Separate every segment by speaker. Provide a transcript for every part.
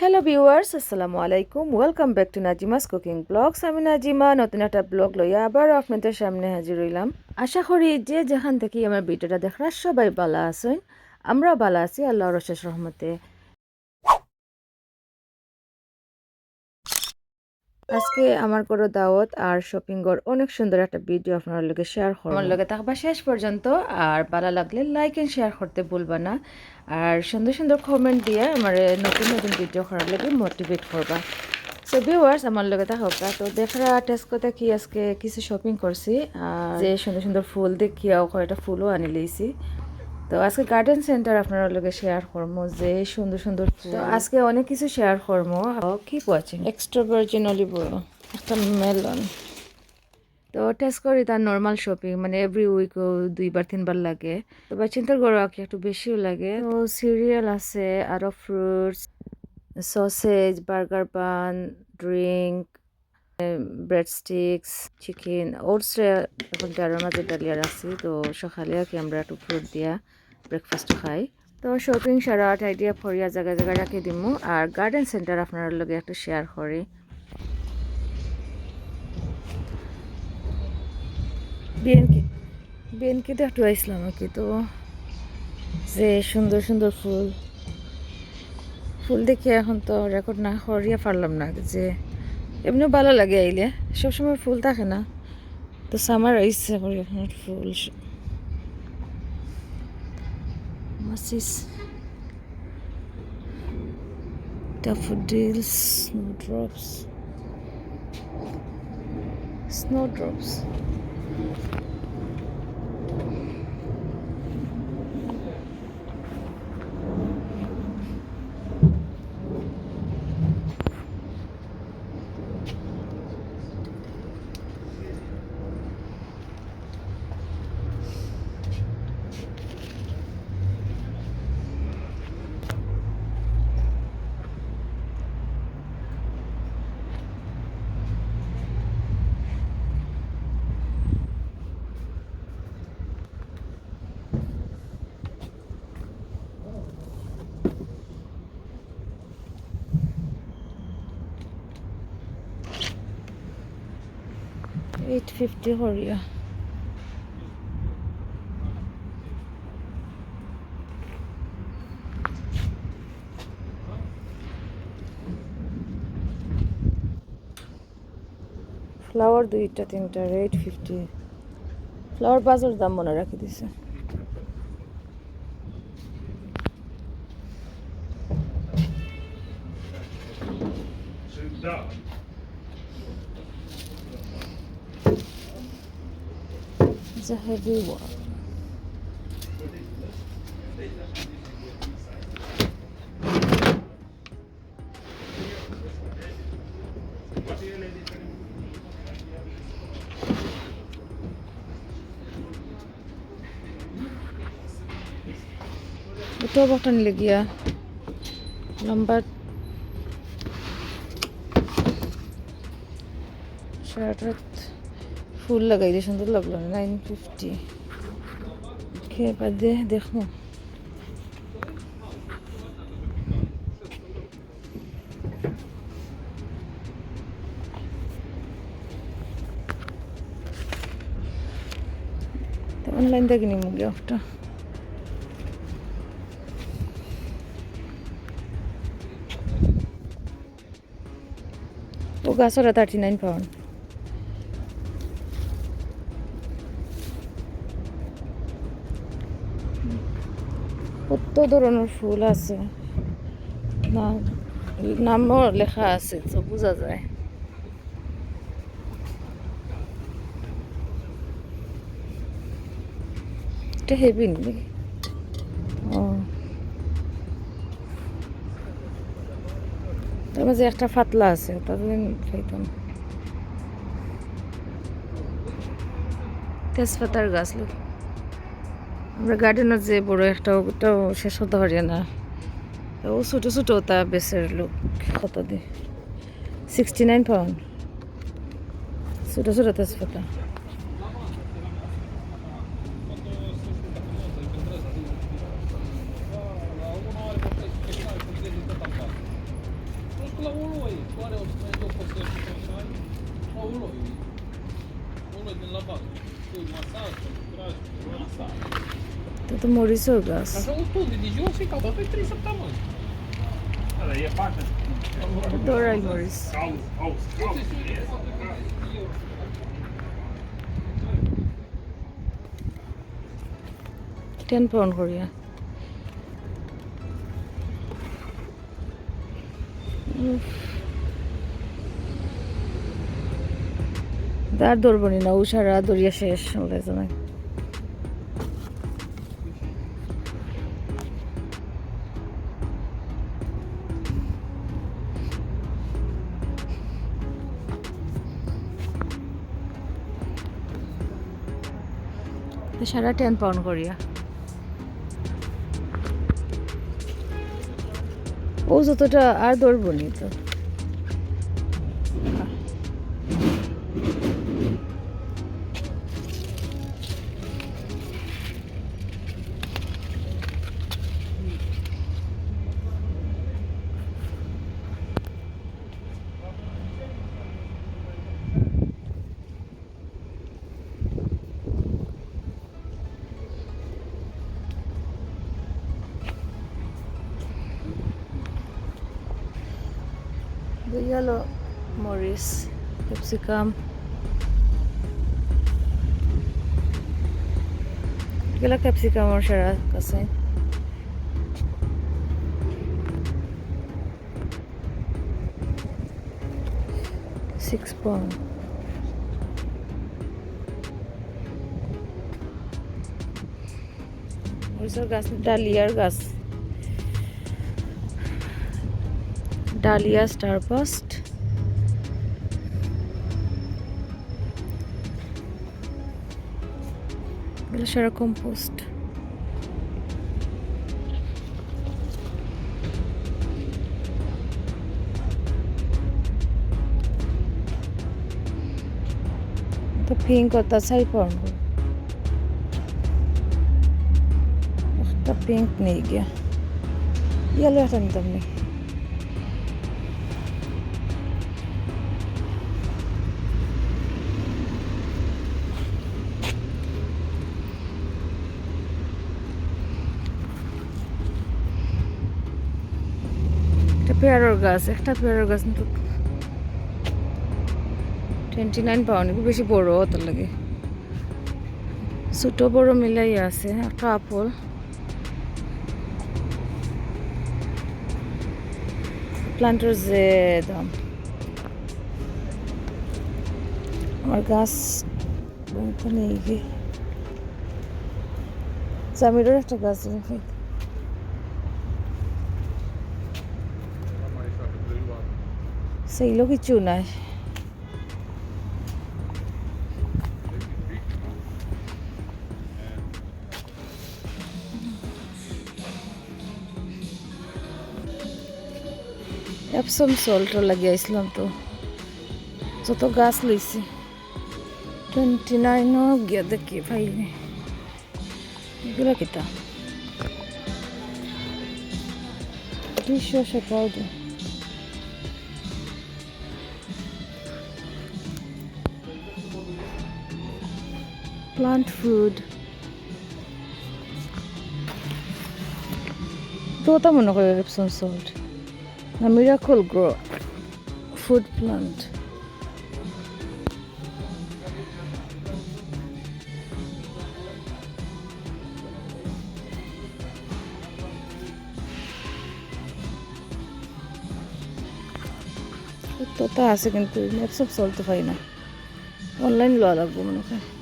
Speaker 1: Hello viewers আসসালামু আলাইকুম welcome back to Nazima's cooking blogs আমি নাজিমা নতুন একটা ব্লগ লইয়া আবার আপনাদের সামনে হাজির হইলাম। আশা করি যে যেখান থেকে আমার ভিডিওটা দেখরা সবাই ভালো আছেন। আমরা ভালো আছি আল্লাহ রশেষ রহমতে। আজকে আমার কোনো দাওয়াত আর শপিং এর অনেক সুন্দর একটা ভিডিও আপনার লগে শেয়ার করব। আমার লগে থাকবা শেষ পর্যন্ত। আর ভালো লাগলে লাইক এন্ড শেয়ার করতে ভুলবা না। আর সুন্দর সুন্দর কমেন্ট দিয়ে আমার নতুন নতুন ভিডিও করার লাগে মোটিভেট করবা। সো ভিউয়ার্স আমার লগে থাকা। তো দেখরা টেস্ট করতে কি আজকে কিছু শপিং করছি। আর যে সুন্দর সুন্দর ফুল দেখিয়াও কয়েকটা ফুলও আনি লইছি। তো আজকে গার্ডেন সেন্টার আপনারা লগে শেয়ার করব যে সুন্দর সুন্দর তো আজকে অনেক কিছু শেয়ার করব কি পাচ্ছেন এক্সট্রা ভার্জিন অলিভ একটা মেলন তো টেস্ট করি তার নর্মাল শপিং মানে এভরি উইকও দুইবার তিনবার লাগে। তো বা চিন্তা করো কি একটু বেশিও লাগে। তো সিরিয়াল আছে আরও ফ্রুটস সসেজ বার্গার পান drink bread sticks chicken oats এখন ডালের মাঝে ডালিয়া রাখছি তো সকালে কি আমরা একটু ফ্রুট দিয়া ব্রেকফাস্ট খাই। তো শপিং সারা আইডিয়া ফরিয়া জায়গা জায়গায় রাখি দিমু, আর গার্ডেন সেন্টার আপনার লগে একটু শেয়ার করি। বিএনকে বিএনকে তো একটু আইসলাম আর কি, তো যে সুন্দর সুন্দর ফুল ফুল দেখে এখন তো রেকর্ড না করিয়া পারলাম না যে এমনিও ভালো লাগে আইলে। সবসময় ফুল থাকে না। তো সামার আইসে ফুল মাসিস daffodils, snowdrops? Snowdrops. Eight fifty করিয়া ফ্লাওয়ার দুইটা তিনটা এইট ফিফটি ফ্লাওয়ার বাজার দাম মনে রাখি দিছে It's a heavy one. এটাও বটন লেগিয়া লম্বা শার্টত ফুল লাগাই দিয়ে সুন্দর লাগল নাইন ফিফটি খেয়ে বাদে দেখো অনলাইন থেকে নিমু একটা ও গাছরা থার্টি নাইন পাউন্ড কত ধরনের ফুল আছে। না নামও লেখা আছে তো বোঝা যায়। এটা হেভি নাকি? ও তার মাঝে একটা ফাতলা আছে তাহলে খাইতাম তেজপাতার গাছ লোক আমরা গার্ডেনের যে বড় একটা ওটাও শেষ হতে পারি না। ও ছোটো ছোটো তা বেসের লোক কত দি? সিক্সটি নাইন পাউন্ড ছোটো ছোটো তেজপাতা। মরিচ
Speaker 2: Caos, caos, caos.
Speaker 1: Ten pound করিয়া উফ। আর দৌড়বনি না উষারা দৌড়িয়া শেষ হলে তো সারা টেন পাউন্ড করিয়া। ও যতটা আর দৌড়বনি তো। গেল। মরিচ ক্যাপসিকাম। গেলা ক্যাপসিকামৰ সারা কাছে। সিক্স পাউন্ড মরিচৰ গাছ ডালিয়াৰ গাছ। Dahlia, starburst. এগুলো সারা কম্পোস্ট তো পিঙ্ক কথা চাই পারব একটা পিঙ্ক নেই গিয়া। ইয়ালে একটা নিতাম নেই পেয়ারোর গাছ, একটা পেয়ারোর গাছ কিন্তু টোয়েন্টি নাইন পাউন্ড খুব বেশি বড় অত লাগে। ছোট, বড় মিলাই আছে, একটা আপল। প্লান্টের যে দাম। আমার গাছ নেই গে জামিরের একটা গাছ রেখে সেইগুলো কিছু নাই। এপসম সল্টও লাগিয়েছিলাম তো। যত গাছ লইছি। টোয়েন্টি নাইনও গিয়া দেখি পাইনি এগুলো কিতা? দুইশো পাউডার। Plant food. তোতা মনে করে রেপসন সল্ট না মিরাকল গ্রো ফুড প্লান্ট তোতা আছে কিন্তু রেপসন সল্ট তো পাই না। অনলাইন লওয়া লাগবো মনে হয়।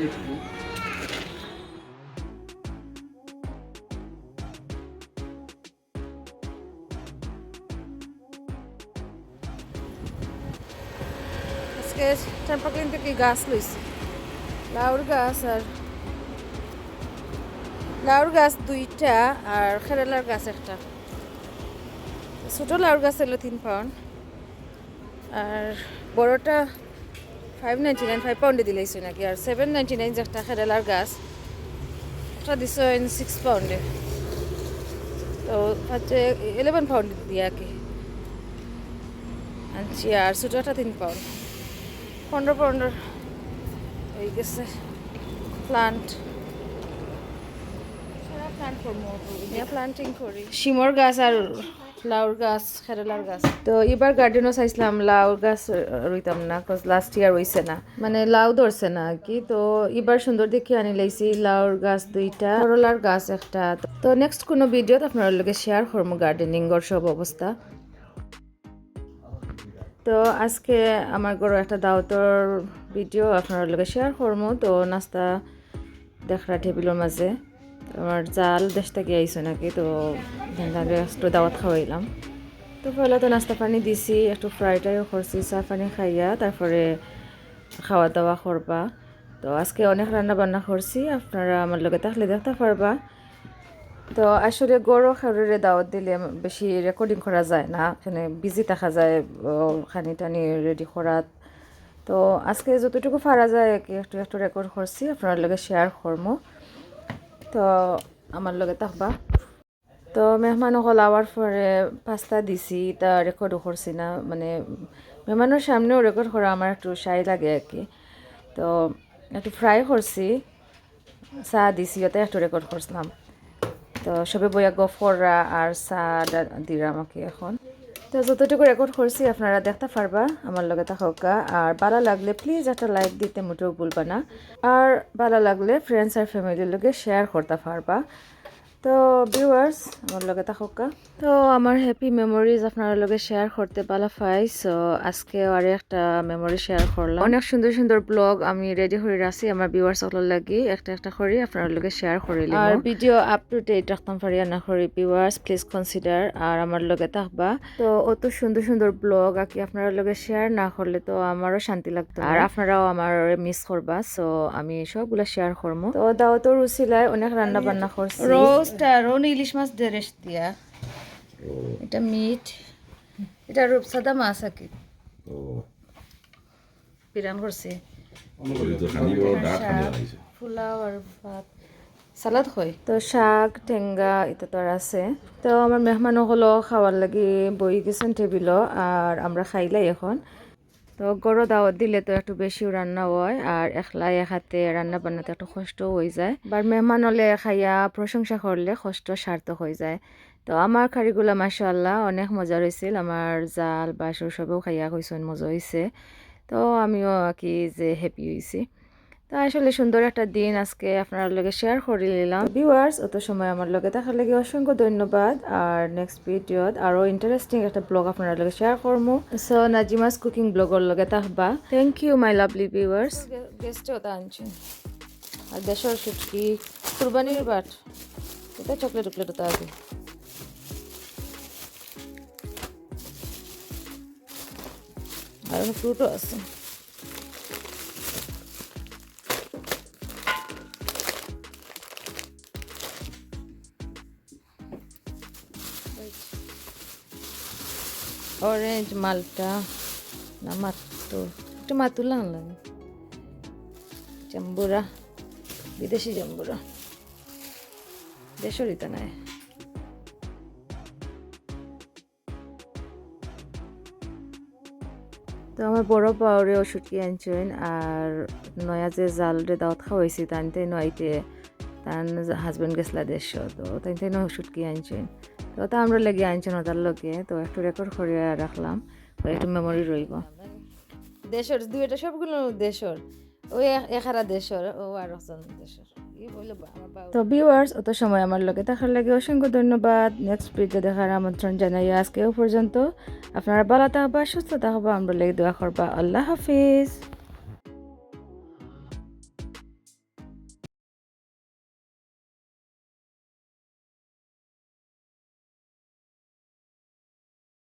Speaker 1: করেছি আজকে টেম্পাক্লিন থেকে গাছ লইছি? লাউর গাছ আর লাউর গাছ দুইটা আর খেরালার গাছ একটা। ছোটো লাউর গাছ হলো তিন পাউন্ড। আর বড়টা ফাইভ নাইনটি নাইন ফাইভ পাউন্ডে দিলেইছে নাকি? আর সেভেন নাইনটি নাইন যে একটা খেরেলার গাছ একটা দিছে সিক্স পাউন্ডে তো ইলেভেন পাউন্ড দিয়ে কি আনছি আর ছোটোটা তিন পাউন্ড পনেরো পাউন্ডের হয়ে গেছে। প্লান্ট প্লান্টিং করি। শিমর গাছ আর লাউর গাছ খেরেলার গাছ। তো এবার গার্ডেনও চাইছিলাম, লাউ গাছ রইতাম না কজ লাস্ট ইয়ার রইছে না। মানে লাউ ধরছে না আর কি, তো এবার সুন্দর দেখে আনি লাইছি লাউর গাছ দুইটা করলার গাছ একটা। তো নেক্সট কোনো ভিডিওত আপনার লগে শেয়ার করব গার্ডেনিংর সব অবস্থা তো আজকে আমার গরু একটা দাওয়াতর ভিডিও আপনার লগে শেয়ার করব তো নাস্তা দেখরা টেবিলের মাঝে তো আমার জাল দেশ থেকে আইসো নাকি, তো আগে একটু দাওয়াত খাওয়াইলাম। তো পয়লা তো নাস্তা পানি দিছি, একটু ফ্রাই টাইও করছি, চা পানি খাইয়া, তারপরে খাওয়া দাওয়া করবা। তো আজকে অনেক রান্না বান্না করছি, আপনারা আমার লগে থাকলে দেখতে পারবা। তো আসলে গরু খারুরে দাওয়াত দিলে বেশি রেকর্ডিং করা যায় না, এখানে বিজি থাকা যায় খানি টানি রেডি করাত তো আজকে যতটুকু পারা যায়, একটু একটু রেকর্ড করছি, আপনার লগে শেয়ার করব। তো আমার লগে থাকবা তো মেহমান মেহমানসকল আওয়ার পরে পাস্তা দিছি, তা রেকর্ডও করছি না মানে মেহমানের সামনেও রেকর্ড করা আমার একটু সাই লাগে আর কি। তো একটু ফ্রাই করছি চা দিছি ওতে একটু রেকর্ড করছিলাম তো সবে বইয়া গফররা আর চা দিলাম আমাকে এখন। তো যতটুকু রেকর্ড করছি, আপনারা দেখতে পারবা, আমার লগে থাকা আর ভালো লাগলে প্লিজ একটা লাইক দিতে মোটেও ভুলবা না। আর ভালো লাগলে ফ্রেন্ডস আর ফ্যামিলির লগে শেয়ার করতে পারবা। তো ভিউয়ার্স আমার লগে থাকা তো আমার হ্যাপি মেমোরিজ আপনার লগে শেয়ার করতে ভালো পাই সো আজকে আর একটা মেমোরি শেয়ার করলাম। অনেক সুন্দর সুন্দর ব্লগ আমি রেডি করে রাখছি আমার ভিউয়ার্স সকলের লাগি একটা একটা করে আপনার লগে শেয়ার করে আর ভিডিও আপ টু ডেট রাখতাম পারি না করি ভিউয়ার্স প্লিজ কনসিডার আর আমার লগে থাকবা। তো অত সুন্দর সুন্দর ব্লগ আর কি আপনার লগে শেয়ার না করলে তো আমারও শান্তি লাগতো। আর আপনারাও আমার মিস করবা সো আমি সবগুলো শেয়ার করব তো দাওয়াতর উচিলায় অনেক রান্না বান্না করছি রোস্ট আর ইলিশ মাছ দিয়ে রেস্ট দিয়া। এটা মিট এটা রূপসাদা মাছ আর কি।
Speaker 3: ও।
Speaker 1: বিরান করছি। পোলাও আর ভাত। সালাদ হয়? তো শাক টেঙ্গা এটা তো আর আছে। তো আমার মেহমান হলো খাওয়ার লাগি বই গেছেন টেবিলও আর আমরা খাইলাই এখন। তো গরো দাওয়াত দিলে তো একটু বেশিও রান্না হয়, আর একলাই একাতে রান্না বান্নাতে একটু কষ্টও হয়ে যায়। বার মেহমান হলে খাইয়া প্রশংসা করলে কষ্ট সার্থক হয়ে যায়। তো আমার কারিগুলা মাসাল্লাহ অনেক মজা হয়েছিল আমার জাল বাসর সবেও খাইয়া কইসন মজা হয়েছে তো আমিও কি যে হ্যাপি হয়েছি তো আসলে সুন্দর একটা দিন আজকে আপনার লগে শেয়ার করে নিলাম। ভিউয়ার্স অত সময় আমার লগে থাকার লাগে অসংখ্য ধন্যবাদ। আর নেক্সট ভিডিওত আরও ইন্টারেস্টিং একটা ব্লগ আপনার লগে শেয়ার করব সো নাজিমাস কুকিং ব্লগর লগে থাকবা। Thank you my lovely viewers গেস্টও তা আনছেন আর দেশের সুটকি কুরবানির বাট এটা চকলেট টকলেট তো আগে আর ফ্রুটও আছে। অরেঞ্জ মালটা না মাতুল একটু মাতুল আনলাম জাম্বুরা বিদেশি জাম্বুরা দেশেরই তো নাই তো আমার বড় পাওয়ারে ওষুধ আনছেন আর নয়া যে জালরে দাওয়াত খাওয়াইছি তানতে নয়তে হাজবেন্ড গেছলা দেশ তো তাই তাই ন ওষুধ কি আনছেন তো তা আমরা লেগে আনছেন ওটার লোকে তো একটু রেকর্ড করে রাখলাম। একটু মেমোরি রইব। দেশর দুইটা সবগুলো দেশর। ওই এখারা দেশর ও আর দেশর। তো ভিউয়ার্স অত সময় আমার লগে থাকার লাগে অসংখ্য ধন্যবাদ। নেক্সট ভিডিও দেখার আমন্ত্রণ জানাই আজকেও পর্যন্ত। আপনারা ভালো থাকবা সুস্থ থাকবা আমরা লেগে দোয়া করবা। আল্লাহ হাফিজ।